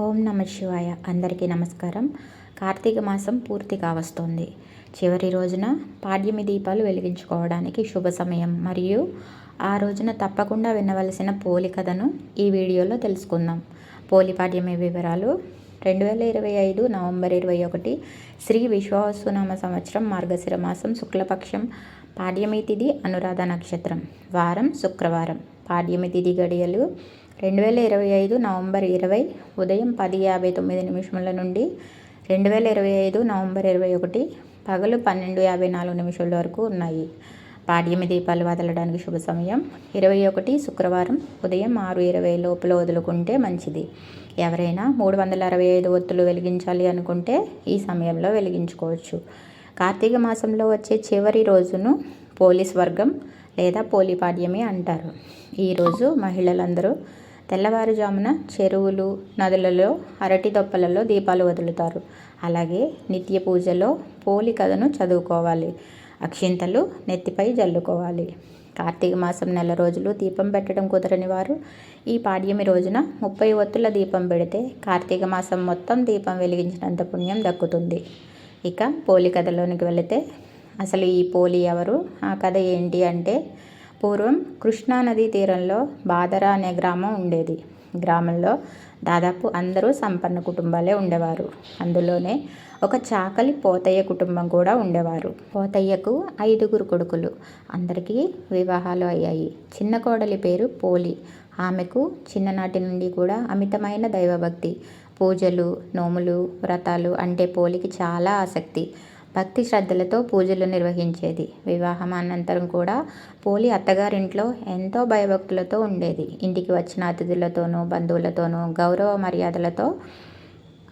ఓం నమ శివాయ. అందరికీ నమస్కారం. కార్తీక మాసం పూర్తిగా వస్తుంది. చివరి రోజున పాడ్యమి దీపాలు వెలిగించుకోవడానికి శుభ సమయం. మరియు ఆ రోజున తప్పకుండా వినవలసిన పోలి కథను ఈ వీడియోలో తెలుసుకుందాం. పోలి పాడ్యమి వివరాలు. రెండు వేల ఇరవై ఐదు నవంబర్ ఇరవై ఒకటి శ్రీ విశ్వాసునామ సంవత్సరం మార్గశిర మాసం శుక్లపక్షం పాడ్యమి తిథి అనురాధ నక్షత్రం. వారం శుక్రవారం. పాడ్యమి తిథి గడియలు రెండు వేల ఇరవై ఐదు నవంబర్ ఇరవై ఉదయం పది యాభై తొమ్మిది నిమిషముల నుండి రెండు వేల ఇరవై ఐదు నవంబర్ ఇరవై ఒకటి పగలు పన్నెండు యాభై నాలుగు నిమిషాల వరకు ఉన్నాయి. పాడ్యమి దీపాలు వదలడానికి శుభ సమయం. ఇరవై ఒకటి శుక్రవారం ఉదయం ఆరు ఇరవై లోపల వదులుకుంటే మంచిది. ఎవరైనా మూడు వందల అరవై ఐదు ఒత్తులు వెలిగించాలి అనుకుంటే ఈ సమయంలో వెలిగించుకోవచ్చు. కార్తీక మాసంలో వచ్చే చివరి రోజును పోలీస్ వర్గం లేదా పోలిపాడ్యమి అంటారు. ఈరోజు మహిళలందరూ తెల్లవారుజామున చెరువులు నదులలో అరటి దొప్పలలో దీపాలు వదులుతారు. అలాగే నిత్య పూజలో పోలి కథను చదువుకోవాలి. అక్షింతలు నెత్తిపై జల్లుకోవాలి. కార్తీక మాసం నెల రోజులు దీపం పెట్టడం కుదరని వారు ఈ పాడ్యమి రోజున ముప్పై ఒత్తుల దీపం పెడితే కార్తీక మాసం మొత్తం దీపం వెలిగించినంత పుణ్యం దక్కుతుంది. ఇక పోలి కథలోనికి వెళితే అసలు ఈ పోలి ఎవరు? ఆ కథ ఏంటి అంటే పూర్వం కృష్ణానదీ తీరంలో బాదరా అనే గ్రామం ఉండేది. గ్రామంలో దాదాపు అందరూ సంపన్న కుటుంబాలే ఉండేవారు. అందులోనే ఒక చాకలి పోతయ్య కుటుంబం కూడా ఉండేవారు. పోతయ్యకు ఐదుగురు కొడుకులు. అందరికీ వివాహాలు అయ్యాయి. చిన్న కోడలి పేరు పోలి. ఆమెకు చిన్ననాటి నుండి కూడా అమితమైన దైవభక్తి. పూజలు నోములు వ్రతాలు అంటే పోలికి చాలా ఆసక్తి. భక్తి శ్రద్ధలతో పూజలు నిర్వహించేది. వివాహం అనంతరం కూడా పోలి అత్తగారింట్లో ఎంతో భయభక్తులతో ఉండేది. ఇంటికి వచ్చిన అతిథులతోనూ బంధువులతోనూ గౌరవ మర్యాదలతో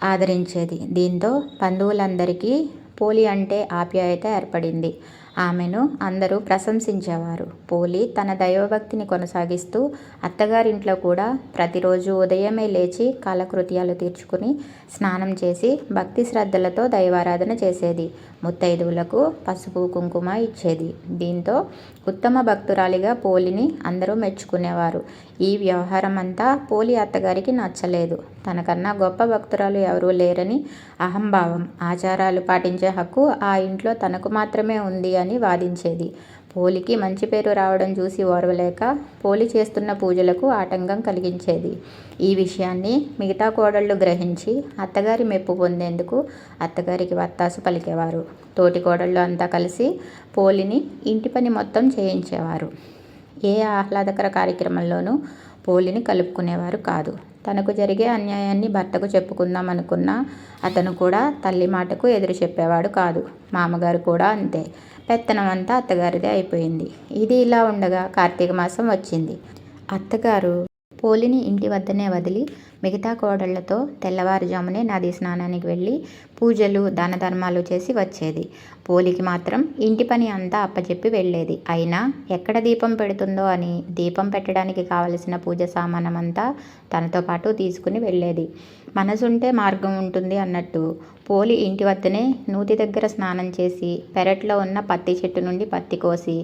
ఆదరించేది. దీంతో బంధువులందరికీ పోలి అంటే ఆప్యాయత ఏర్పడింది. ఆమెను అందరూ ప్రశంసించేవారు. పోలి తన దైవభక్తిని కొనసాగిస్తూ అత్తగారింట్లో కూడా ప్రతిరోజు ఉదయమే లేచి కాలకృత్యాలు తీర్చుకుని స్నానం చేసి భక్తి శ్రద్ధలతో దైవారాధన చేసేది. ముత్తైదువులకు పసుపు కుంకుమ ఇచ్చేది. దీంతో ఉత్తమ భక్తురాలిగా పోలిని అందరూ మెచ్చుకునేవారు. ఈ వ్యవహారం అంతా పోలి అత్తగారికి నచ్చలేదు. తనకన్నా గొప్ప భక్తురాలు ఎవరూ లేరని అహంభావం. ఆచారాలు పాటించే హక్కు ఆ ఇంట్లో తనకు మాత్రమే ఉంది అని వాదించేది. పోలికి మంచి పేరు రావడం చూసి ఓర్వలేక పోలి చేస్తున్న పూజలకు ఆటంకం కలిగించేది. ఈ విషయాన్ని మిగతా కోడళ్ళు గ్రహించి అత్తగారి మెప్పు పొందేందుకు అత్తగారికి వత్తాసు పలికేవారు. తోటి కోడళ్ళు అంతా కలిసి పోలిని ఇంటి పని మొత్తం చేయించేవారు. ఏ ఆహ్లాదకర కార్యక్రమంలోనూ పోలిని కలుపుకునేవారు కాదు. తనకు జరిగే అన్యాయాన్ని భర్తకు చెప్పుకుందాం అనుకున్నా అతను కూడా తల్లి మాటకు ఎదురు చెప్పేవాడు కాదు. మామగారు కూడా అంతే. పెత్తనం అంతా అత్తగారిదే అయిపోయింది. ఇది ఇలా ఉండగా కార్తీక మాసం వచ్చింది. అత్తగారు పోలిని ఇంటి వద్దనే వదిలి మిగతా కోడళ్ళతో తెల్లవారుజామునే నది స్నానానికి వెళ్ళి పూజలు దాన ధర్మాలు చేసి వచ్చేది. పోలికి మాత్రం ఇంటి పని అంతా అప్పచెప్పి వెళ్ళేది. అయినా ఎక్కడ దీపం పెడుతుందో అని దీపం పెట్టడానికి కావలసిన పూజ సామానం అంతా తనతో పాటు తీసుకుని వెళ్ళేది. మనసుంటే మార్గం ఉంటుంది అన్నట్టు పోలి ఇంటి వద్దనే నూతి దగ్గర స్నానం చేసి పెరట్లో ఉన్న పత్తి చెట్టు నుండి పత్తి కోసి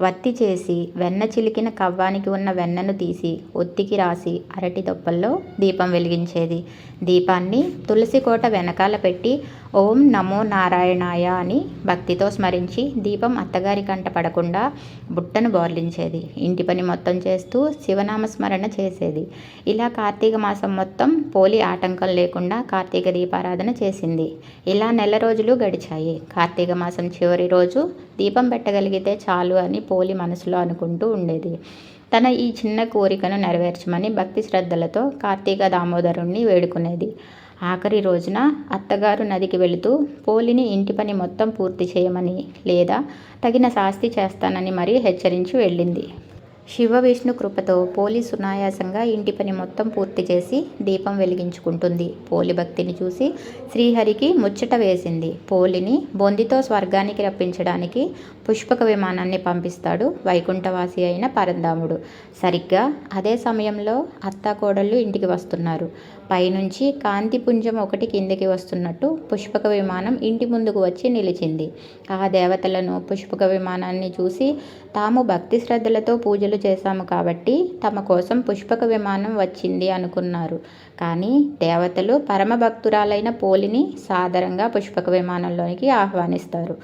వత్తి చేసి వెన్న చిలికిన కవ్వానికి ఉన్న వెన్నను తీసి ఒత్తికి రాసి అరటి దొప్పల్లో దీపం వెలిగించేది. దీపాన్ని తులసి కోట వెనకాల పెట్టి ఓం నమో నారాయణాయ అని భక్తితో స్మరించి దీపం అత్తగారి కంట పడకుండా బుట్టను బోర్లించేది. ఇంటి పని మొత్తం చేస్తూ శివనామ స్మరణ చేసేది. ఇలా కార్తీక మాసం మొత్తం పోలి ఆటంకం లేకుండా కార్తీక దీపారాధన చేసింది. ఇలా నెల రోజులు గడిచాయి. కార్తీక మాసం చివరి రోజు దీపం పెట్టగలిగితే చాలు అని పోలి మనసులో అనుకుంటూ ఉండేది. తన ఈ చిన్న కోరికను నెరవేర్చమని భక్తి శ్రద్ధలతో కార్తీక దామోదరుణ్ణి వేడుకునేది. ఆఖరి రోజున అత్తగారు నదికి వెళుతూ పోలిని ఇంటి పని మొత్తం పూర్తి చేయమని లేదా తగిన శాస్తి చేస్తానని మరీ హెచ్చరించి వెళ్ళింది. శివ విష్ణు కృపతో పోలి సునాయాసంగా ఇంటి పని మొత్తం పూర్తి చేసి దీపం వెలిగించుకుంటుంది. పోలి భక్తిని చూసి శ్రీహరికి ముచ్చట వేసింది. పోలిని బొందితో స్వర్గానికి రప్పించడానికి పుష్పక విమానాన్ని పంపిస్తాడు వైకుంఠవాసి అయిన పరంధాముడు. సరిగ్గా అదే సమయంలో అత్తాకోడళ్ళు ఇంటికి వస్తున్నారు. పైనుంచి కాంతి పుంజం ఒకటి కిందికి వస్తున్నట్టు పుష్పక విమానం ఇంటి ముందుకు వచ్చి నిలిచింది. ఆ దేవతలను పుష్పక విమానాన్ని చూసి తాము భక్తి శ్రద్ధలతో పూజలు పూజలు చేశాము కాబట్టి తమ కోసం పుష్పక విమానం వచ్చింది అనుకున్నారు. కానీ దేవతలు పరమభక్తురాలైన పోలిని సాదరంగా పుష్పక విమానంలోనికి ఆహ్వానిస్తారు.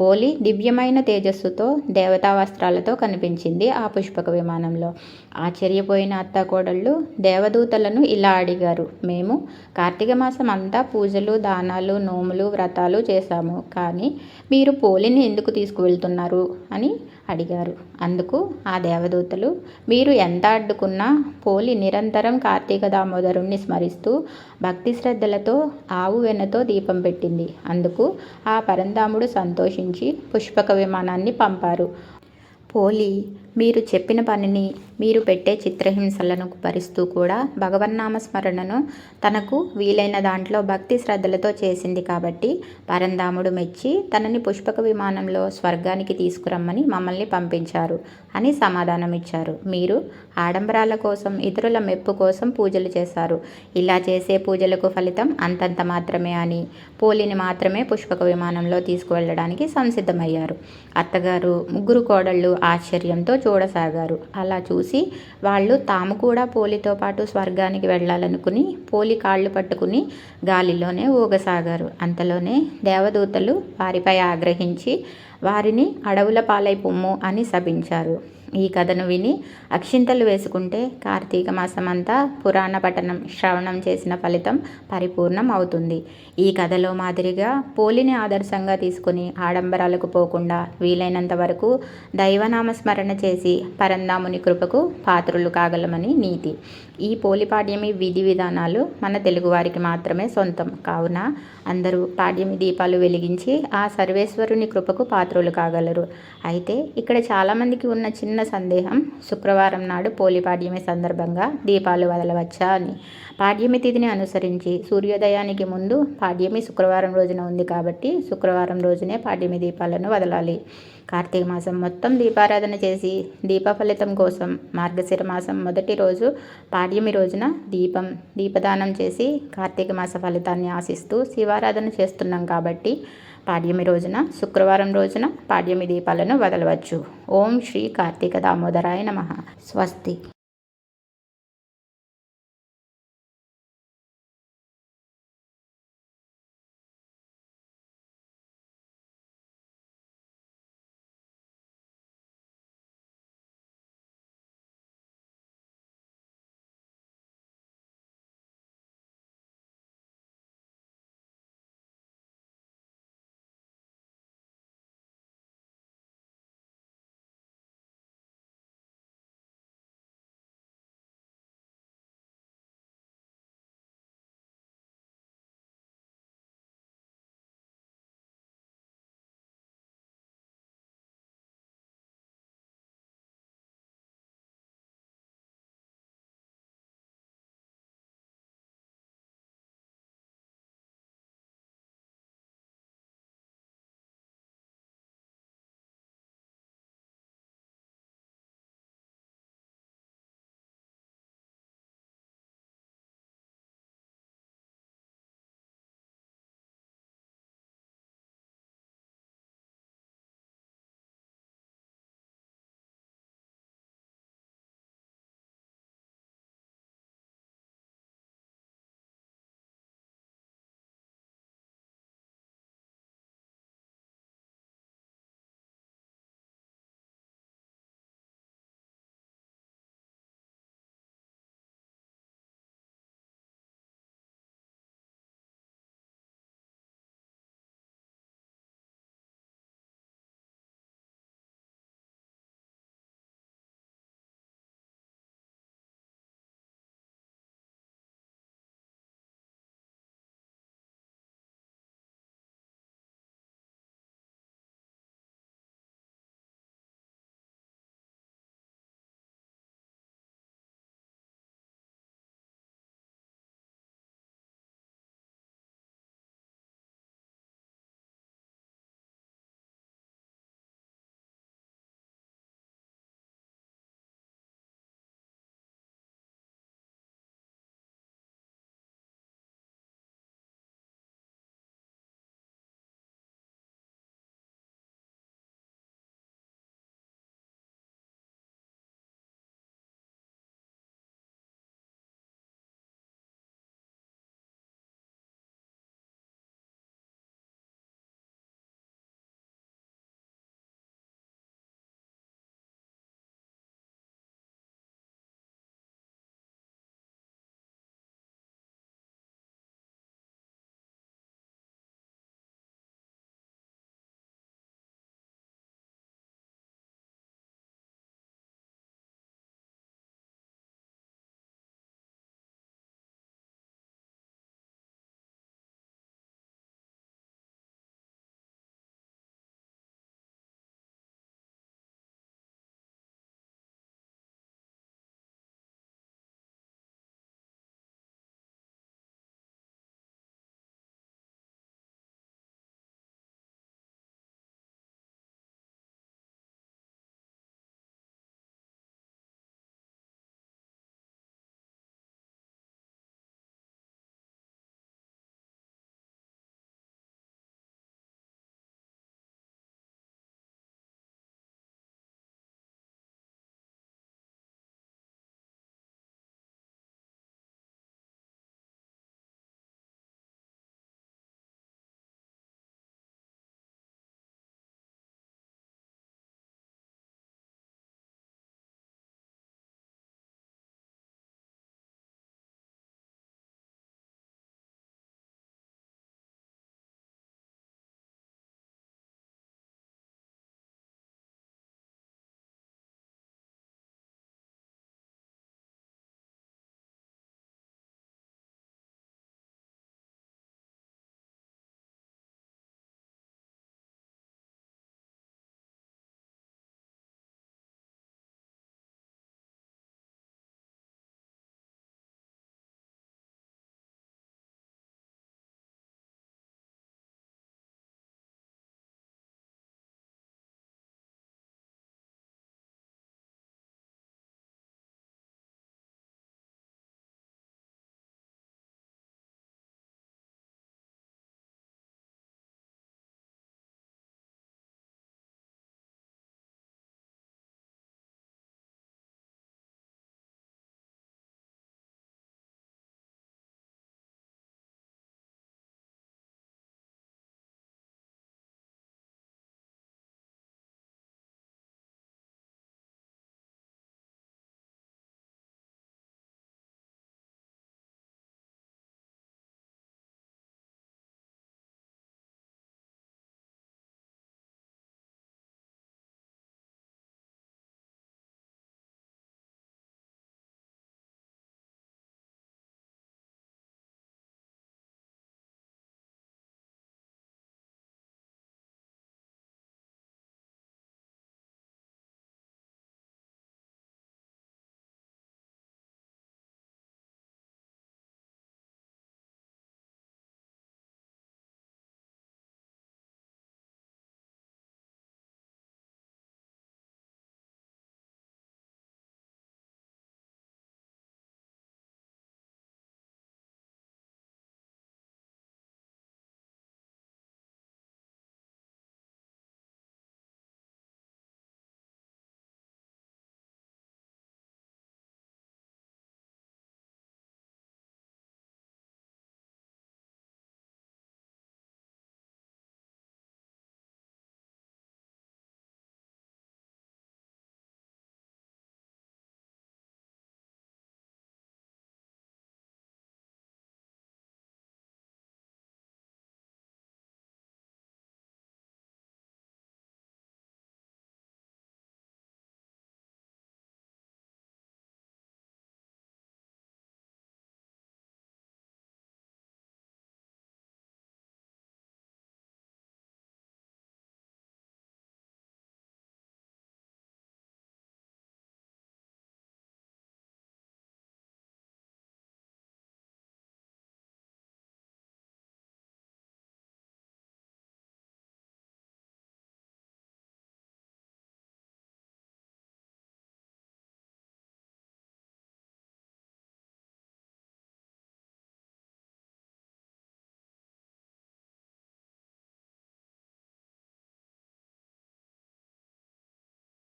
పోలి దివ్యమైన తేజస్సుతో దేవతా వస్త్రాలతో కనిపించింది ఆ పుష్పక విమానంలో. ఆశ్చర్యపోయిన అత్తాకోడళ్ళు దేవదూతలను ఇలా అడిగారు. మేము కార్తీక మాసం అంతా పూజలు దానాలు నోములు వ్రతాలు చేశాము. కానీ మీరు పోలిని ఎందుకు తీసుకువెళ్తున్నారు? అని అడిగారు. అందుకు ఆ దేవదూతలు మీరు ఎంత అడ్డుకున్నా పోలి నిరంతరం కార్తీక దామోదరుణ్ణి స్మరిస్తూ భక్తి శ్రద్ధలతో ఆవు వెన్నతో దీపం పెట్టింది. అందుకు ఆ పరంధాముడు సంతోషించి పుష్పక విమానాన్ని పంపారు. పోలి మీరు చెప్పిన పనిని మీరు పెట్టే చిత్రహింసలను భరిస్తూ కూడా భగవన్నామ స్మరణను తనకు వీలైన దాంట్లో భక్తి శ్రద్ధలతో చేసింది కాబట్టి పరంధాముడు మెచ్చి తనని పుష్పక విమానంలో స్వర్గానికి తీసుకురమ్మని మమ్మల్ని పంపించారు అని సమాధానం ఇచ్చారు మీరు ఆడంబరాల కోసం ఇతరుల మెప్పు కోసం పూజలు చేశారు. ఇలా చేసే పూజలకు ఫలితం అంతంత మాత్రమే అని పోలిని మాత్రమే పుష్పక విమానంలో తీసుకువెళ్ళడానికి సంసిద్ధమయ్యారు. అత్తగారు ముగ్గురు కోడళ్ళు ఆశ్చర్యంతో చూడసాగారు. అలా చూసి వాళ్ళు తాము కూడా పోలితో పాటు స్వర్గానికి వెళ్ళాలనుకుని పోలి కాళ్ళు పట్టుకుని గాలిలోనే ఊగసాగారు. అంతలోనే దేవదూతలు వారిపై ఆగ్రహించి వారిని అడవుల పాలై పొమ్ము అని శపించారు. ఈ కథను విని అక్షింతలు వేసుకుంటే కార్తీక మాసం అంతా పురాణ పఠనం శ్రవణం చేసిన ఫలితం పరిపూర్ణం అవుతుంది. ఈ కథలో మాదిరిగా పోలిని ఆదర్శంగా తీసుకుని ఆడంబరాలకు పోకుండా వీలైనంత వరకు దైవనామస్మరణ చేసి పరందాముని కృపకు పాత్రులు కాగలమని నీతి. ఈ పోలిపాడ్యమి విధి విధానాలు మన తెలుగువారికి మాత్రమే సొంతం. కావున అందరూ పాడ్యమి దీపాలు వెలిగించి ఆ సర్వేశ్వరుని కృపకు పాత్రులు కాగలరు. అయితే ఇక్కడ చాలామందికి ఉన్న చిన్న సందేహం శుక్రవారం నాడు పోలిపాడ్యమి సందర్భంగా దీపాలు వదలవచ్చా అని. పాడ్యమి తిథిని అనుసరించి సూర్యోదయానికి ముందు పాడ్యమి శుక్రవారం రోజున ఉంది కాబట్టి శుక్రవారం రోజునే పాడ్యమి దీపాలను వదలాలి. కార్తీక మాసం మొత్తం దీపారాధన చేసి దీప ఫలితం కోసం మార్గశిర మాసం మొదటి రోజు పాడ్యమి రోజున దీపం దీపదానం చేసి కార్తీక మాస ఫలితాన్ని ఆశిస్తూ శివారాధన చేస్తున్నాం కాబట్టి పాడ్యమి రోజున శుక్రవారం రోజున పాడ్యమి దీపాలను వదలవచ్చు. ఓం శ్రీ కార్తీక దామోదరాయ నమ. స్వస్తి.